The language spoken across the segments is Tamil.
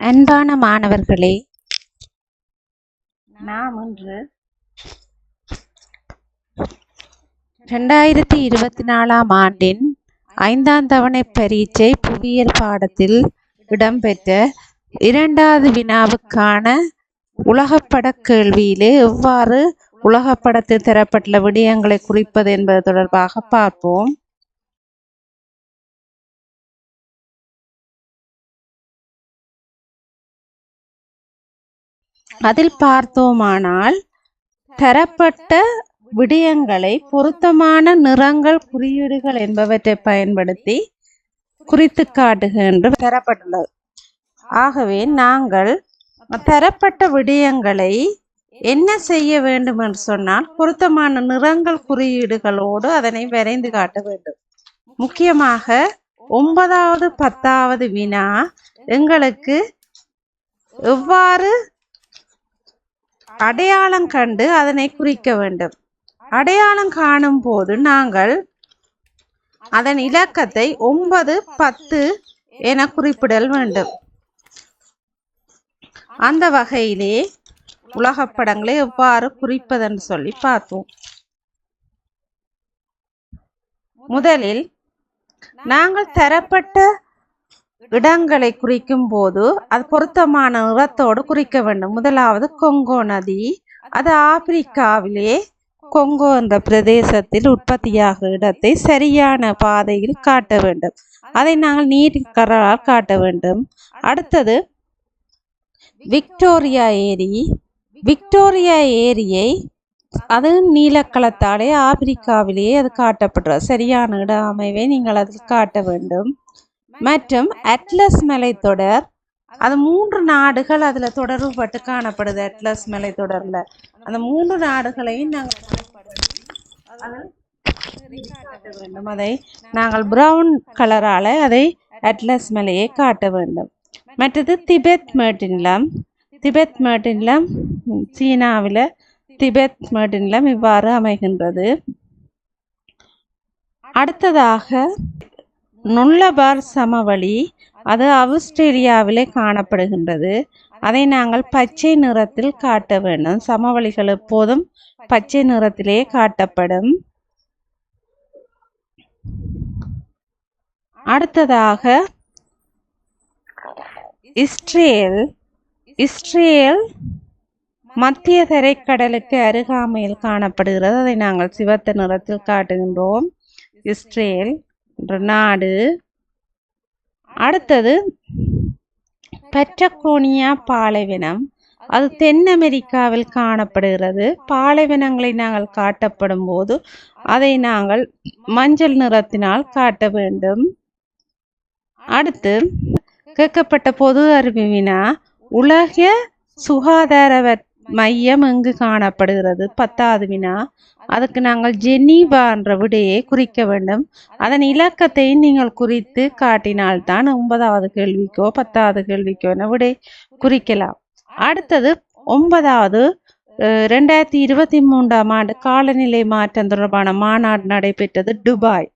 அன்பான மாணவர்களே நாம் இன்று ரெண்டாயிரத்தி இருபத்தி நாலாம் ஆண்டின் ஐந்தாம் தவணை பரீட்சை புவியியல் பாடத்தில் இடம்பெற்ற இரண்டாவது வினாவுக்கான உலகப்பட கேள்வியிலே எவ்வாறு உலகப்படத்தில் தரப்பட்டுள்ள விடயங்களை குறிப்பது என்பது தொடர்பாக பார்ப்போம். அதில் பார்த்தோமானால் தரப்பட்ட விடயங்களை பொருத்தமான நிறங்கள் குறியீடுகள் என்பவற்றை பயன்படுத்தி குறித்து காட்டுகின்ற தரப்பட்டுள்ளது ஆகவே நாங்கள் தரப்பட்ட விடயங்களை என்ன செய்ய வேண்டும் என்று சொன்னால் பொருத்தமான நிறங்கள் குறியீடுகளோடு அதனை வரைந்து காட்ட வேண்டும். முக்கியமாக ஒன்பதாவது பத்தாவது வினா எங்களுக்கு எவ்வாறு அடையாளம் கண்டு அதனை குறிக்க வேண்டும். அடையாளம் காணும் போது நாங்கள் அதன் இலக்கத்தை ஒன்பது பத்து என குறிப்பிடல் வேண்டும். அந்த வகையிலே உலகப்படங்களை எவ்வாறு குறிப்பதென்று சொல்லி பார்த்தோம் முதலில் நாங்கள் தரப்பட்ட இடங்களை குறிக்கும் போது அது பொருத்தமான நிறத்தோடு குறிக்க வேண்டும். முதலாவது கொங்கோ நதி. அது ஆப்பிரிக்காவிலே கொங்கோ என்ற பிரதேசத்தில் உற்பத்தியாகும் இடத்தை சரியான பாதையில் காட்ட வேண்டும். அதை நாங்கள் நீர்க்கரால் காட்ட வேண்டும். அடுத்தது விக்டோரியா ஏரி. விக்டோரியா ஏரியை அது நீலக்களத்தாலே ஆப்பிரிக்காவிலேயே அது காட்டப்படுறது சரியான இட அமைவை நீங்கள் அதில் காட்ட வேண்டும். மற்றும் அட்லஸ் மலைத்தொடர் அது மூன்று நாடுகள் அதில் தொடர்புபட்டு காணப்படுது அட்லஸ் மலைத்தொடரில் அந்த மூன்று நாடுகளையும் நாங்கள் காட்ட வேண்டும் அதை நாங்கள் பிரவுன் கலரால் அதை அட்லஸ் மலையை காட்ட வேண்டும். மற்றது திபெத் மேட்டின்லம். திபெத் மேட்டின்லம் சீனாவில் திபெத் மேட்டின்லம் இவ்வாறு அமைகின்றது. அடுத்ததாக நுள்ளபார் சமவெளி அது அவுஸ்திரேலியாவிலே காணப்படுகின்றது. அதை நாங்கள் பச்சை நிறத்தில் காட்ட வேண்டும். சமவெளிகள் எப்போதும் பச்சை நிறத்திலே காட்டப்படும். அடுத்ததாக இஸ்ரேல். இஸ்ரேல் மத்திய தரைக்கடலுக்கு அருகாமையில் காணப்படுகிறது. அதை நாங்கள் சிவத்த நிறத்தில் காட்டுகின்றோம். இஸ்ரேல் நாடு. அடுத்தது பெட்ரகோனியா பாலைவனம். அது தென் அமெரிக்காவில் காணப்படுகிறது. பாலைவனங்களை நாங்கள் காட்டப்படும் போது அதை நாங்கள் மஞ்சள் நிறத்தினால் காட்ட வேண்டும். அடுத்து கேட்கப்பட்ட பொது அறிவு வினா உலக சுகாதார மையம் எங்கு காணப்படுகிறது. பத்தாவது வினா. அதுக்கு நாங்கள் ஜெனீவா என்ற விடையை குறிக்க வேண்டும். அதன் இலக்கத்தை நீங்கள் குறித்து காட்டினால்தான் ஒன்பதாவது கேள்விக்கோ பத்தாவது கேள்விக்கோ என விடை குறிக்கலாம். அடுத்தது ஒன்பதாவது ரெண்டாயிரத்தி இருபத்தி மூன்றாம் ஆண்டு காலநிலை மாற்றம் தொடர்பான மாநாடு நடைபெற்றது டுபாய்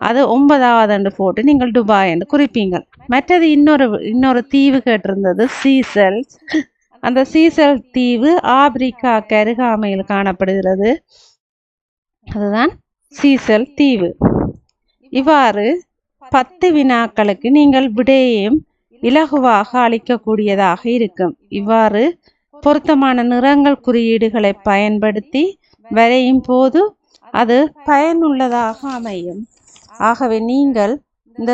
அது ஒன்பதாவது என்று போட்டு நீங்கள் டுபாய் என்று குறிப்பீங்கள். மற்றது இன்னொரு இன்னொரு தீவு கேட்டிருந்தது சீசல்ஸ். அந்த சீசல் தீவு ஆப்பிரிக்கா கருகாமையில் காணப்படுகிறது. அதுதான் சீசல் தீவு. இவ்வாறு பத்து வினாக்களுக்கு நீங்கள் விடையையும் இலகுவாக அளிக்கக்கூடியதாக இருக்கும். இவ்வாறு பொருத்தமான நிறங்கள் குறியீடுகளை பயன்படுத்தி வரையும் போது அது பயனுள்ளதாக அமையும். ஆகவே நீங்கள் இந்த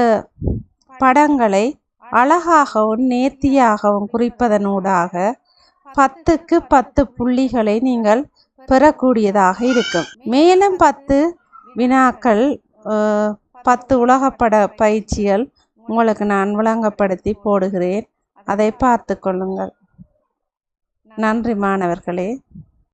படங்களை அழகாகவும் நேர்த்தியாகவும் குறிப்பதனூடாக பத்துக்கு பத்து புள்ளிகளை நீங்கள் பெறக்கூடியதாக இருக்கும். மேலும் பத்து வினாக்கள் பத்து உலகப்பட பயிற்சிகள் உங்களுக்கு நான் விளங்கப்படுத்தி போடுகிறேன். அதை பார்த்து கொள்ளுங்கள். நன்றி மாணவர்களே.